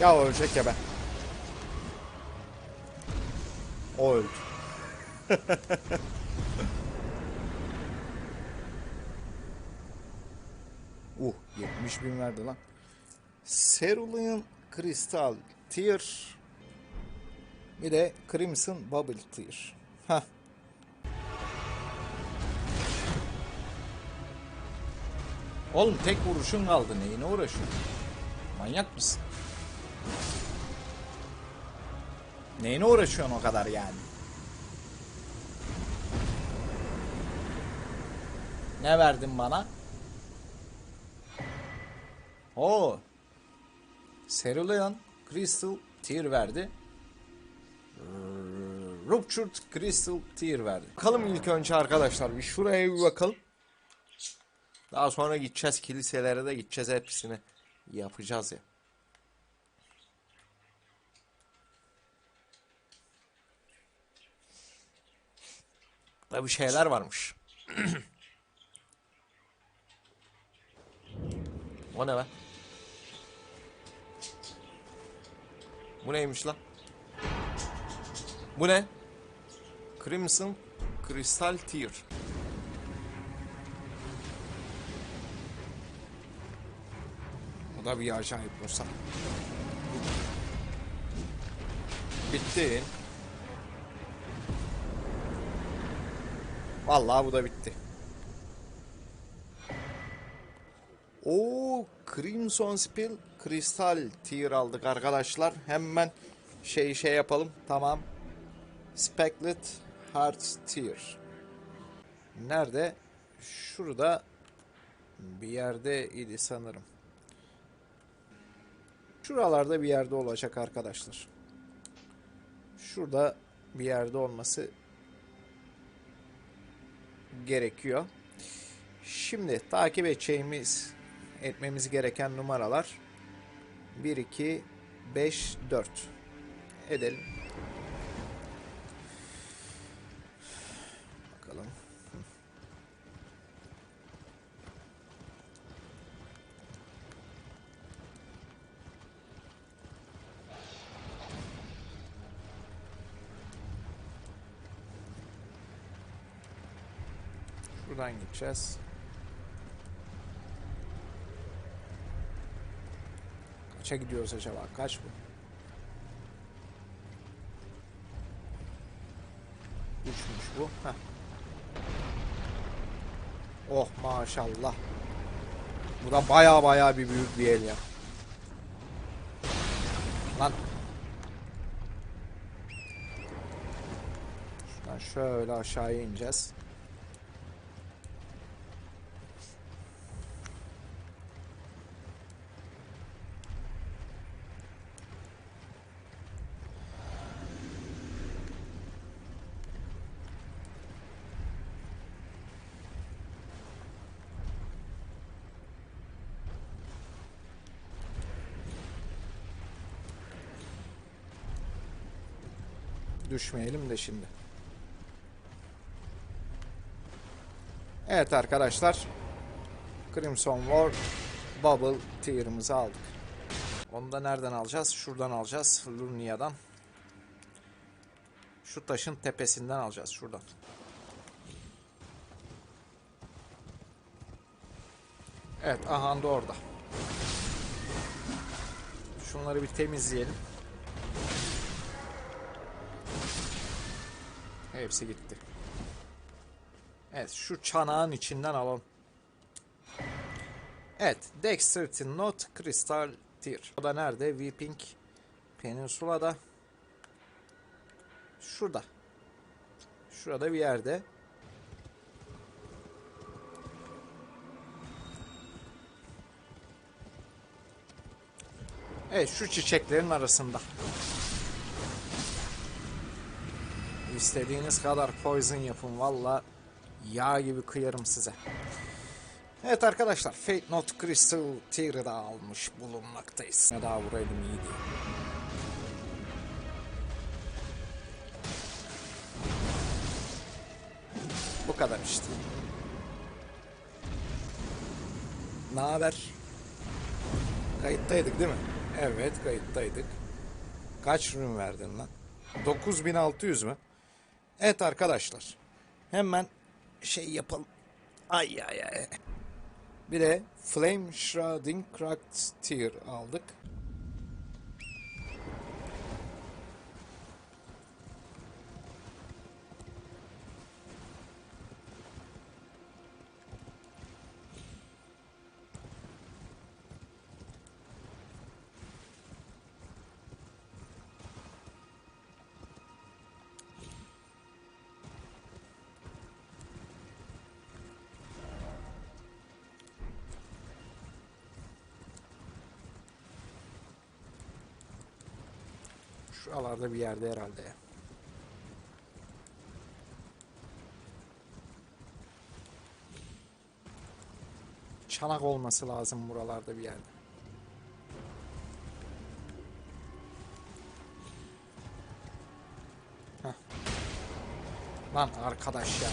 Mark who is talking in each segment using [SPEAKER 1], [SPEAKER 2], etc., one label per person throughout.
[SPEAKER 1] Ya o ölecek ya ben. O öldü. uh 70 bin verdi lan. Cerulean Crystal Tear bir de Crimson Bubble Tear. Hah. Oğlum tek vuruşun kaldı neyine uğraşıyorsun? Manyak mısın? Neyine uğraşıyorsun o kadar yani? Ne verdin bana? Oo. Cerulean Crystal Tear verdi. Ruptured Crystal Tear verdi. Bakalım ilk önce arkadaşlar bir şuraya bir bakalım. Daha sonra gideceğiz kiliselere de gideceğiz hepsini yapacağız ya. Bir şeyler varmış. o ne be? Bu neymiş lan? Bu ne? Crimson Crystal Tear. Bu da bir acayip olsa. Bitti. Vallahi bu da bitti. O Crimson Spill Crystal Tear aldık arkadaşlar. Hemen şey şey yapalım. Tamam. Specklet Heart Tear. Nerede? Şurada bir yerde idi sanırım. Şuralarda bir yerde olacak arkadaşlar. Şurada bir yerde olması gerekiyor. Şimdi takip edeceğimiz etmemiz gereken numaralar 1 2 5 4 edelim. Bakalım. Buradan gideceğiz. Kaça gidiyoruz acaba? Kaç bu? Üçmüş bu. Heh. Oh maşallah. Bu da baya baya bir büyük bir el ya. Lan. Şuradan şöyle aşağıya ineceğiz. Düşmeyelim de şimdi. Evet arkadaşlar. Crimson War Bubble Tier'ımızı aldık. Onu da nereden alacağız? Şuradan alacağız. Lurnia'dan. Şu taşın tepesinden alacağız. Şuradan. Evet. Aha da orada. Şunları bir temizleyelim. Hepsi gitti. Evet şu çanağın içinden alalım. Evet Dexterity Note Crystal Tear. O da nerede? Weeping Peninsula'da. Şurada. Şurada bir yerde. Evet şu çiçeklerin arasında. İstediğiniz kadar poison yapın valla yağ gibi kıyarım size. Evet arkadaşlar Fate Note Crystal Tear'ı da almış bulunmaktayız. Ne daha vuraydım iyi diye. Bu kadar işte. Ne haber? Kayıttaydık değil mi? Evet kayıttaydık. Kaç ürün verdin lan? 9600 mü? Evet arkadaşlar. Hemen şey yapalım. Ay ay ay. Bir de Flame Shrouding Cracked Tear aldık. Şuralarda bir yerde herhalde. Çanak olması lazım buralarda bir yerde. Heh. Lan arkadaş ya.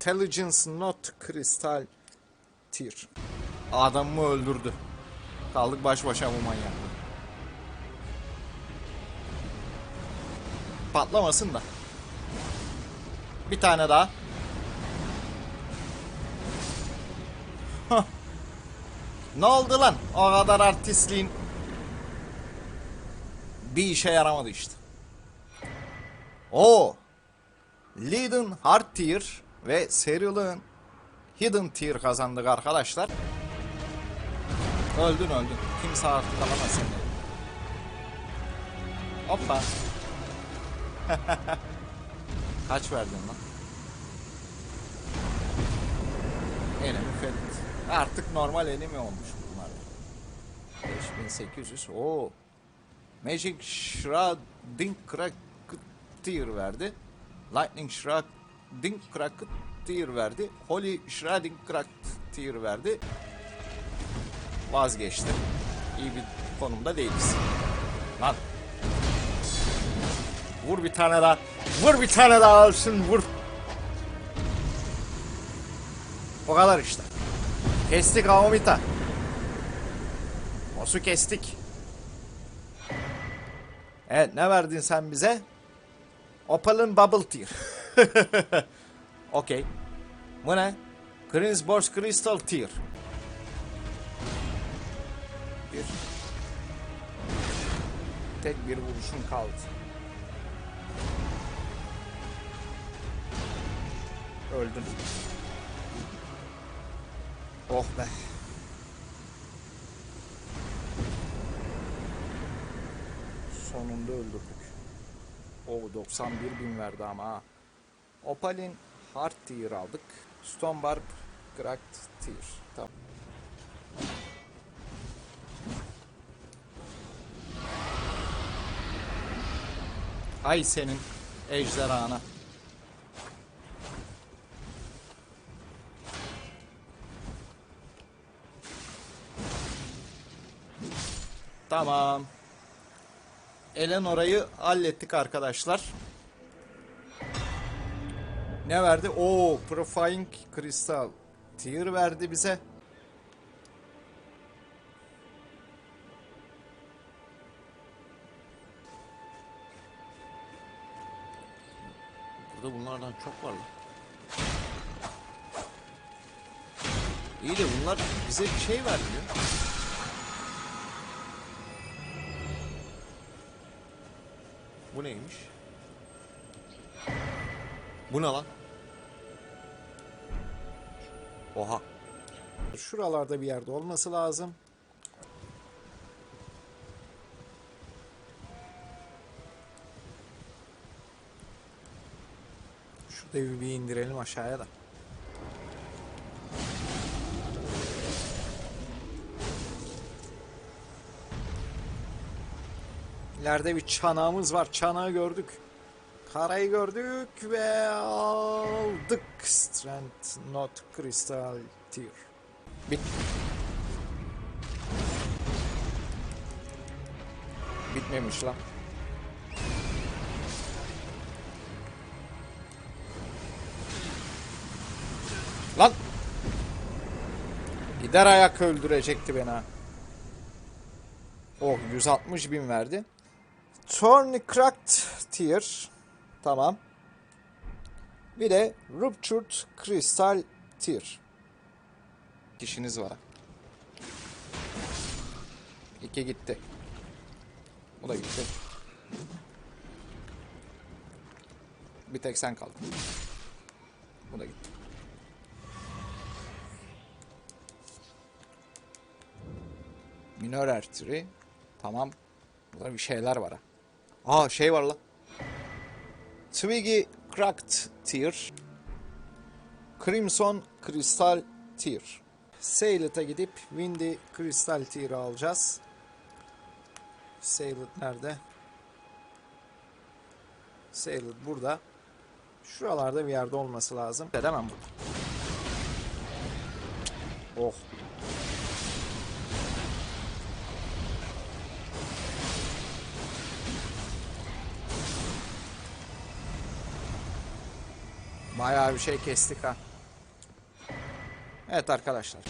[SPEAKER 1] Intelligence not crystal tier. Adamımı öldürdü. Kaldık baş başa bu manyak. Patlamasın da. Bir tane daha. Ne oldu lan? O kadar artistliğin bir işe yaramadı işte. Oo. Leading Hard ve Serial'ın Hidden Tier kazandık arkadaşlar. Öldün öldün. Kimse artık alamaz seni. Hoppa. Kaç verdin lan? Enemy Fed. Artık normal enemy olmuş bunlar. 5800. Oo. Magic Shrouding Crack Tier verdi. Lightning Shrouding Crack Tier verdi. Holy Shrouding Crack Tier verdi. Vazgeçtim. İyi bir konumda değiliz. Lan. Vur bir tane daha. Vur bir tane daha alsın vur. O kadar işte. Kestik Aomita. Osu kestik. Evet ne verdin sen bize? Opal'ın Bubble Tear. Okey. Bu ne? Greensborg Crystal Tear. Bir. Tek bir vuruşun kaldı. Öldün. Oh be. Sonunda öldürdük. O 91 bin verdi ama ha. Opal'in Hard Tier aldık. Stonebarb Cracked Tier. Tamam. Ay senin ejderhana. Tamam. Eleanora'yı hallettik arkadaşlar. Ne verdi? Oo, Profying Crystal. Tier verdi bize. Burada bunlardan çok var lan. İyi de bunlar bize bir şey vermiyor. Bu neymiş? Bu ne lan? Oha. Şuralarda bir yerde olması lazım. Şu devi bir indirelim aşağıya da. İleride bir çanağımız var. Çanağı gördük. Parayı gördük ve aldık Strand Not Crystal Tier. Bit. Bitmemiş lan. Lan! Gider ayak öldürecekti beni ha. Oh 160 bin verdi. Thorny Cracked Tier. Tamam. Bir de Ruptured Crystal Tear. Kişiniz var. İki gitti. Bu da gitti. Bir tek sen kaldın. Bu da gitti. Minor artery. Tamam. Burada bir şeyler var ha. Aa şey var la. Twiggy Cracked Tear. Crimson Crystal Tear. Sailot'a gidip Windy Crystal Tear'ı alacağız. Sailot nerede? Sailot burada. Şuralarda bir yerde olması lazım. Edemem bu. Oh. Bayağı bir şey kestik ha. Evet arkadaşlar.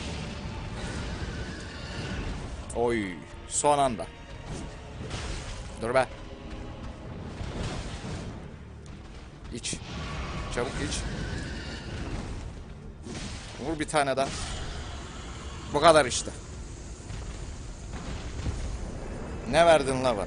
[SPEAKER 1] Oy son anda. Dur be. İç. Çabuk iç. Vur bir tane daha. Bu kadar işte. Ne verdin la